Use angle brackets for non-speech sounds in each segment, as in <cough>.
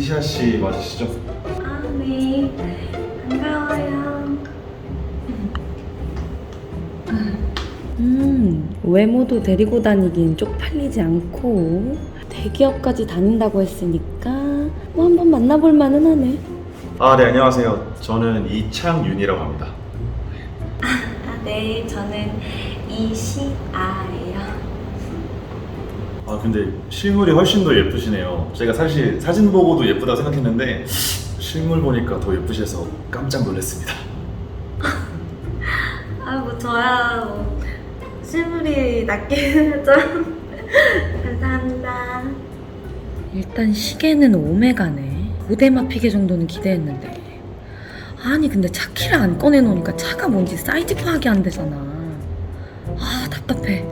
시아 씨 맞으시죠? 아, 네. 반가워요. 음, 외모도 데리고 다니긴 쪽팔리지 않고 대기업까지 다닌다고 했으니까 뭐 한번 만나볼 만은 하네. 아, 네, 안녕하세요. 저는 이창윤이라고 합니다. 아, 네. 저는 이시아예요. 아, 근데 실물이 훨씬 더 예쁘시네요. 제가 사실 사진 보고도 예쁘다고 생각했는데 실물 보니까 더 예쁘셔서 깜짝 놀랐습니다. <laughs> 아, 뭐, 저야, 뭐, 실물이 낫긴 하죠. <laughs> 감사합니다. 일단 시계는 오메가네. 고데마 피게 정도는 기대했는데. 아니 근데 차 키를 안 꺼내놓으니까 차가 뭔지 사이즈 파악이 안 되잖아. 아 답답해.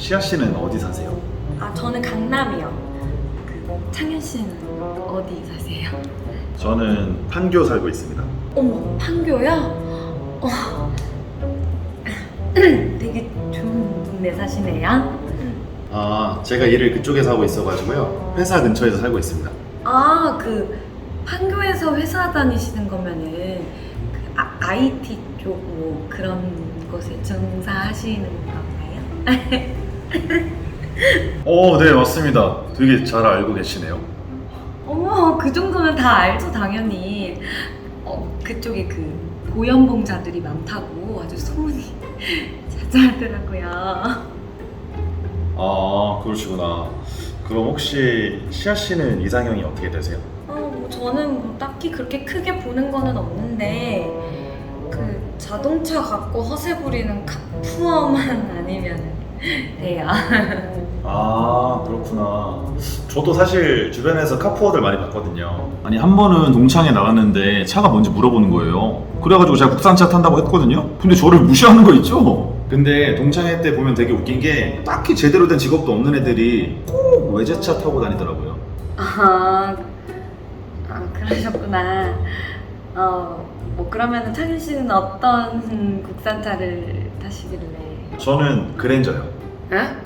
시아 씨는 어디 사세요? 아, 저는 강남이요. 그, 창현 씨는 어디 사세요? 저는 판교 살고 있습니다. 어머, 판교야? 어. <clears throat> 되게 좋은 동네 사시네요. 아, 제가 일을 그쪽에서 하고 있어가지고요. 회사 근처에서 살고 있습니다. 아, 그 판교에서 회사 다니시는 거면은 그 아, IT 쪽 뭐 그런 곳에 종사하시는 건가요? <laughs> 어, 네, 맞습니다. 되게 잘 알고 계시네요. 어머, 그 정도면 다 알죠, 당연히. 어, 그쪽에 그 고연봉자들이 많다고 아주 소문이 <laughs> 자자하더라고요. 아, 그러시구나. 그럼 혹시 시아 씨는 이상형이 어떻게 되세요? 어, 뭐 저는 뭐 딱히 그렇게 크게 보는 거는 없는데 그 자동차 갖고 허세 부리는 카푸어만 <laughs> 아니면 돼요. 아 그렇구나 저도 사실 주변에서 카푸어들 많이 봤거든요 아니 한 번은 동창회 나갔는데 차가 뭔지 물어보는 거예요 그래가지고 제가 국산차 탄다고 했거든요 근데 저를 무시하는 거 있죠 근데 동창회 때 보면 되게 웃긴 게 딱히 제대로 된 직업도 없는 애들이 꼭 외제차 타고 다니더라고요 아, 아 그러셨구나. 어, 뭐 그러면은 창현 씨는 어떤 국산차를 타시길래? 저는 그랜저요 에?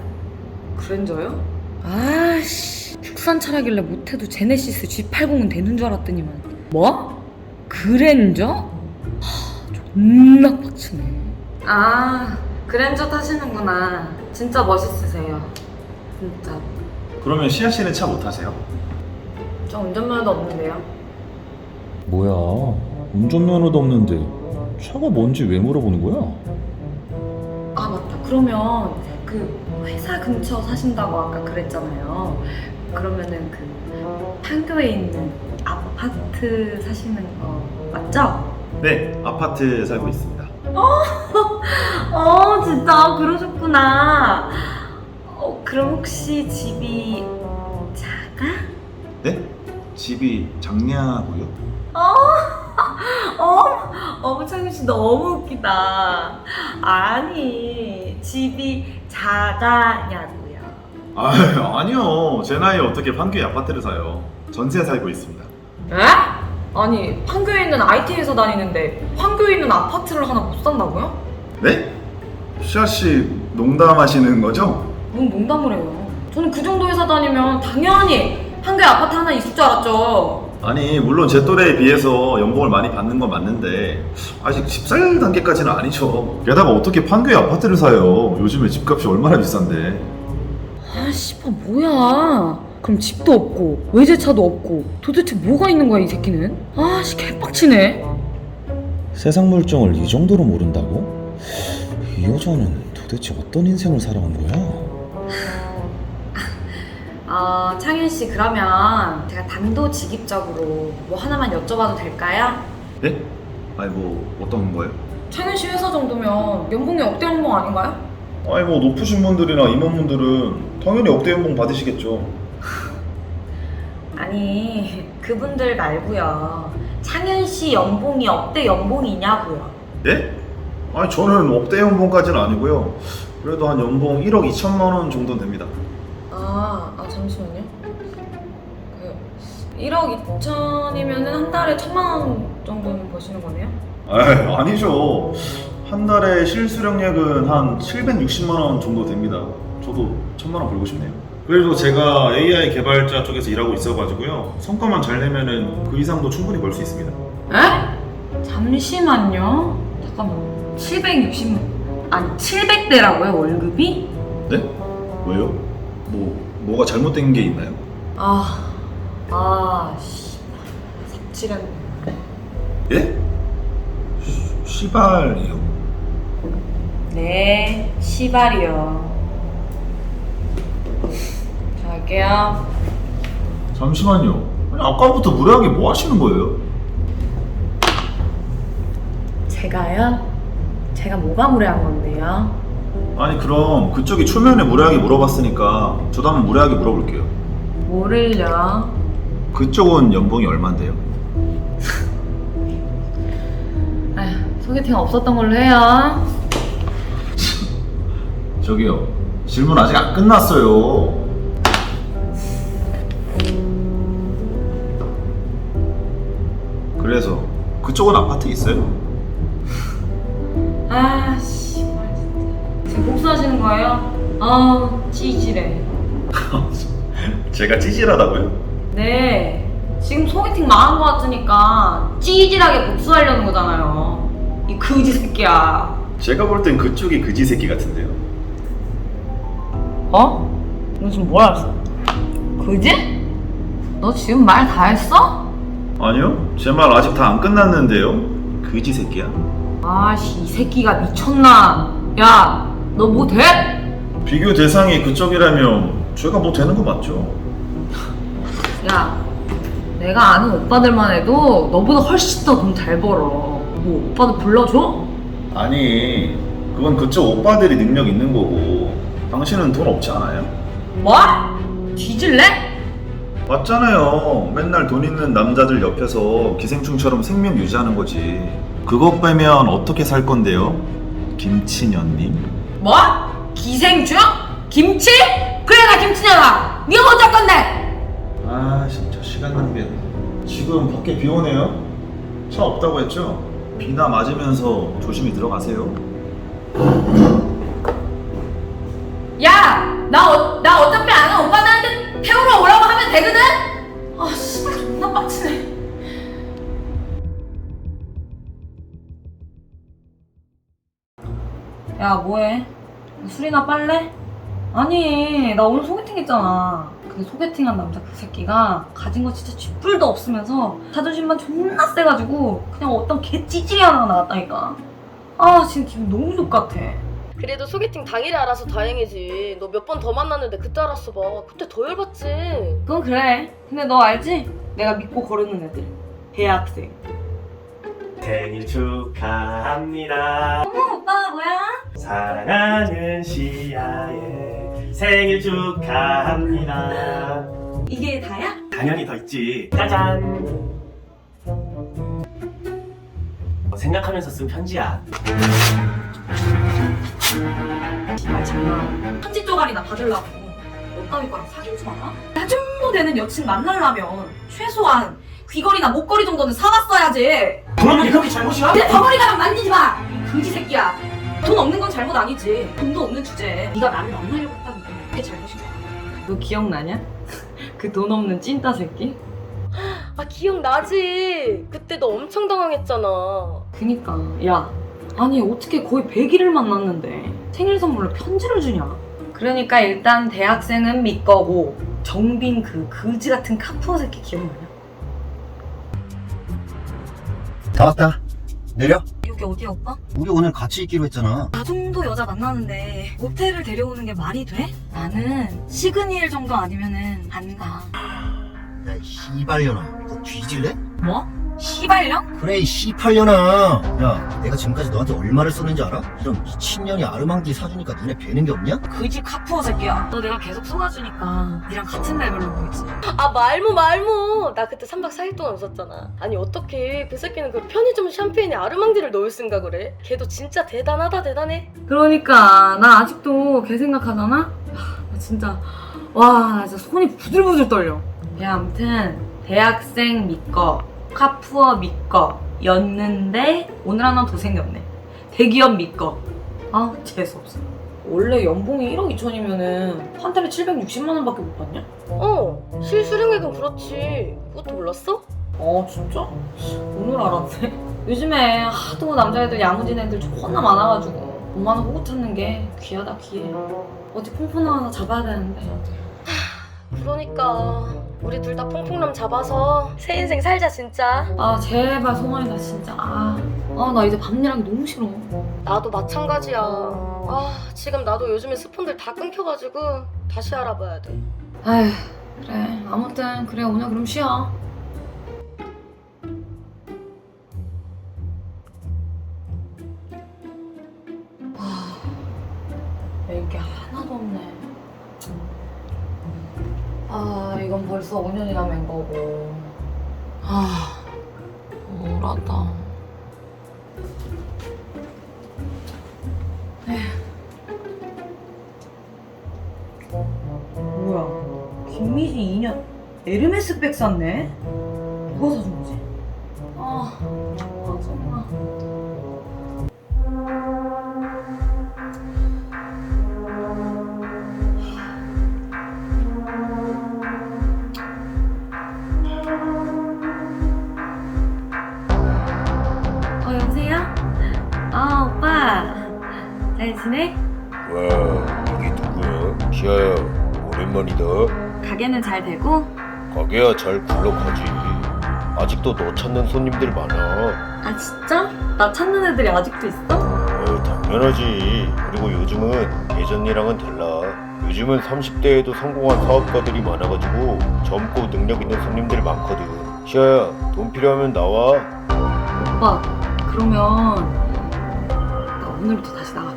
그랜저요? 아씨 국산 차라길래 못해도 제네시스 G80은 되는 줄 알았더니만 뭐? 그랜저? 하, 존나 빡치네. 아, 그랜저 타시는구나. 진짜 멋있으세요. 진짜. 그러면 시아 씨는 차 못 타세요? 저 운전면허도 없는데요. 뭐야 운전면허도 없는데 차가 뭔지 왜 물어보는 거야? 그러면 그 회사 근처 사신다고 아까 그랬잖아요. 그러면은 그 판교에 있는 아파트 사시는 거 맞죠? 네 아파트 살고 있습니다 어 <laughs> 진짜 그러셨구나. 어 그럼 혹시 집이 작아? 네? 집이 작냐고요? 어, <laughs> 어머 창윤 씨 너무 웃기다. 아니 집이 작아냐고요. 아 <laughs> 아니요 제 나이에 어떻게 판교에 아파트를 사요 전세 살고 있습니다 에? 아니 판교에 있는 IT 회사 다니는데 판교에 있는 아파트를 하나 못 산다고요? 네? 시아 씨 농담하시는 거죠? 뭔 농담을 해요. 저는 그 정도 회사 다니면 당연히 판교에 아파트 하나 있을 줄 알았죠. 아니 물론 제 또래에 비해서 연봉을 많이 받는 건 맞는데 아직 집살 단계까지는 아니죠. 게다가 어떻게 판교에 아파트를 사요? 요즘에 집값이 얼마나 비싼데. 아 씨발 뭐야? 그럼 집도 없고 외제차도 없고 도대체 뭐가 있는 거야 이 새끼는? 아씨 개빡치네. 세상 물정을 이 정도로 모른다고? 이 여자는 도대체 어떤 인생을 살아온 거야? 어, 창현 씨 그러면 제가 단도직입적으로 뭐 하나만 여쭤봐도 될까요? 네? 아니 뭐 어떤 거예요? 창현 씨 회사 정도면 연봉이 억대 연봉 아닌가요? 아니 뭐 높으신 분들이나 임원분들은 당연히 억대 연봉 받으시겠죠. <laughs> 아니 그분들 말고요. 창현 씨 연봉이 억대 연봉이냐고요. 네? 아니 저는 억대 연봉까지는 아니고요. 그래도 한 연봉 1억 2천만 원 정도 됩니다. 아, 아 잠시만요. 그 1억 2천이면은 한 달에 천만 원 정도는 버시는 거네요? 아 아니죠. 한 달에 실수령액은 한 760만 원 정도 됩니다. 저도 천만 원 벌고 싶네요. 그래도 제가 AI 개발자 쪽에서 일하고 있어가지고요. 성과만 잘 내면은 그 이상도 충분히 벌 수 있습니다. 에? 잠시만요. 잠깐만. 760, 아니 700대라고요 월급이? 네? 왜요? 뭐 뭐가 잘못된 게 있나요? 아, 아, 씨, 삽질했네. 예? 시- 시발이요? 네, 시발이요. 자, 할게요. 잠시만요. 아니, 아까부터 무례하게 뭐 하시는 거예요? 제가요? 제가 뭐가 무례한 건데요? 아니 그럼 그쪽이 초면에 무례하게 물어봤으니까 저도 한번 무례하게 물어볼게요. 뭐를요? 그쪽은 연봉이 얼만데요? <laughs> 아휴, 소개팅 없었던 걸로 해요. <laughs> 저기요 질문 아직 안 끝났어요. 그래서 그쪽은 아파트 있어요? 아. 지금 복수하시는 거예요? 아, 찌질해. <laughs> 제가 찌질하다고요? 네. 지금 소개팅 망한 거 같으니까 찌질하게 복수하려는 거잖아요. 이 그지 새끼야. 제가 볼 땐 그쪽이 그지 새끼 같은데요. 어? 너 지금 뭐라 했어? 그지? 너 지금 말 다 했어? 아니요, 제 말 아직 다 안 끝났는데요. 그지 새끼야. 아씨, 이 새끼가 미쳤나? 야, 너 뭐 돼? 비교 대상이 그쪽이라면 제가 뭐 되는 거 맞죠? 야, 내가 아는 오빠들만 해도 너보다 훨씬 더 돈 잘 벌어. 뭐 오빠도 불러줘? 아니, 그건 그쪽 오빠들이 능력 있는 거고 당신은 돈 없지 않아요? 뭐? 뒤질래? 맞잖아요. 맨날 돈 있는 남자들 옆에서 기생충처럼 생명 유지하는 거지. 그것 빼면 어떻게 살 건데요? 김치년님? 뭐? 기생충? 김치? 그래 나 김치잖아. 네가 할 건데. 아 진짜 시간 낭비야. 지금 밖에 비 오네요. 차 없다고 했죠? 비나 맞으면서 조심히 들어가세요. 야, 나, 어, 야, 뭐해? 술이나 빨래? 아니, 나 오늘 소개팅 했잖아. 근데 소개팅한 남자 그 새끼가 가진 거 진짜 쥐뿔도 없으면서 자존심만 존나 세가지고 그냥 어떤 개 찌질이 하나가 나왔다니까. 아, 지금 기분 너무 족같아. 그래도 소개팅 당일에 알아서 다행이지. 너 몇 번 더 만났는데 그때 알았어 봐. 그때 더 열받지. 그건 그래. 근데 너 알지? 내가 믿고 거르는 애들. 대학생. 생일 축하합니다. 어머, 오빠 뭐야? 사랑하는 시아의 생일 축하합니다. 이게 다야? 당연히 더 있지. 짜잔. 생각하면서 쓴 편지야. 정말 장난. 편지 쪼가리나 받으려고. 너 따위 거랑 사귄 줄 알아? 나 정도 되는 여친 만나려면 최소한 귀걸이나 목걸이 정도는 사왔어야지. 돈 없는 게 그렇게 잘못이야? 내 덩어리가랑 만지지 마! 이 그지 새끼야. 돈 없는 건 잘못 아니지. 돈도 없는 주제에 네가 나를 만나려고 했다는 게 그게 잘못인 거야. 너 기억나냐? <laughs> 그 돈 없는 찐따 새끼? 아 기억나지. 그때 너 엄청 당황했잖아. 그니까 야 아니 어떻게 거의 100일을 만났는데 생일 선물로 편지를 주냐 그러니까 일단 대학생은 믿거고 정빈 그 그지 같은 카푸어 새끼 기억나냐? 다 왔다. 내려. 여기 어디야 오빠? 우리 오늘 같이 있기로 했잖아. 나 정도 여자 만나는데 모텔을 데려오는 게 말이 돼? 나는 시그니엘 정도 아니면은 안가 야, 이 씨발년아. 너 뒤질래? 뭐? 시발령? 그래, 이 씨팔년아. 야, 내가 지금까지 너한테 얼마를 썼는지 알아? 이런 미친년이 아르망디 사주니까 눈에 뵈는 게 없냐? 그지 카푸어 새끼야 너 내가 계속 속아주니까 니랑 같은 레벨로 보이지 아 말모 말모. 나 그때 3박 4일 동안 웃었잖아. 아니 어떻게 그 새끼는 그 편의점 샴페인에 아르망디를 넣을 생각 그래? 걔도 진짜 대단하다 대단해. 그러니까 나 아직도 걔 생각하잖아? 하, 나 진짜 와나 진짜 손이 부들부들 떨려 야 아무튼 대학생 믿거 카푸어 믿거 였는데 오늘 하나 더 생겼네. 대기업 믿거 아 재수없어. 원래 연봉이 1억 2천이면은 한 달에 760만 원밖에 못 받냐? 어 실수령액은 그렇지. 그것도 몰랐어? 어 진짜? 오늘 알았네. 요즘에 하도 남자애들 야무진 애들 존나 많아가지고 엄마는 호구 찾는 게 귀하다 귀해. 어디 퐁퐁 나와서 잡아야 되는데. 그러니까 우리 둘 다 퐁퐁남 잡아서 새 인생 살자 진짜. 아 제발 송아이다 진짜. 아나 이제 밤일하기 너무 싫어. 나도 마찬가지야. 아 지금 나도 요즘에 스폰들 다 끊겨가지고 다시 알아봐야 돼. 아휴 그래. 아무튼 그래 오늘 그럼 쉬어. 아 이게 하나도 없네 아 이건 벌써 5년이나 된 거고 아 우울하다 뭐야 김미진 2년 에르메스 백 샀네? 누가 사준 거지? 아, 아 정말. 잘 지내? 와 이게 누구야? 시아야 오랜만이다 가게는 잘 되고? 가게야 잘 굴러가지 아직도 너 찾는 손님들 많아 아 진짜? 나 찾는 애들이 아직도 있어? 어, 당연하지 그리고 요즘은 예전이랑은 달라 요즘은 30대에도 성공한 사업가들이 많아가지고 젊고 능력 있는 손님들이 많거든 시아야 돈 필요하면 나와 오빠 그러면 나 오늘부터 다시 나갈게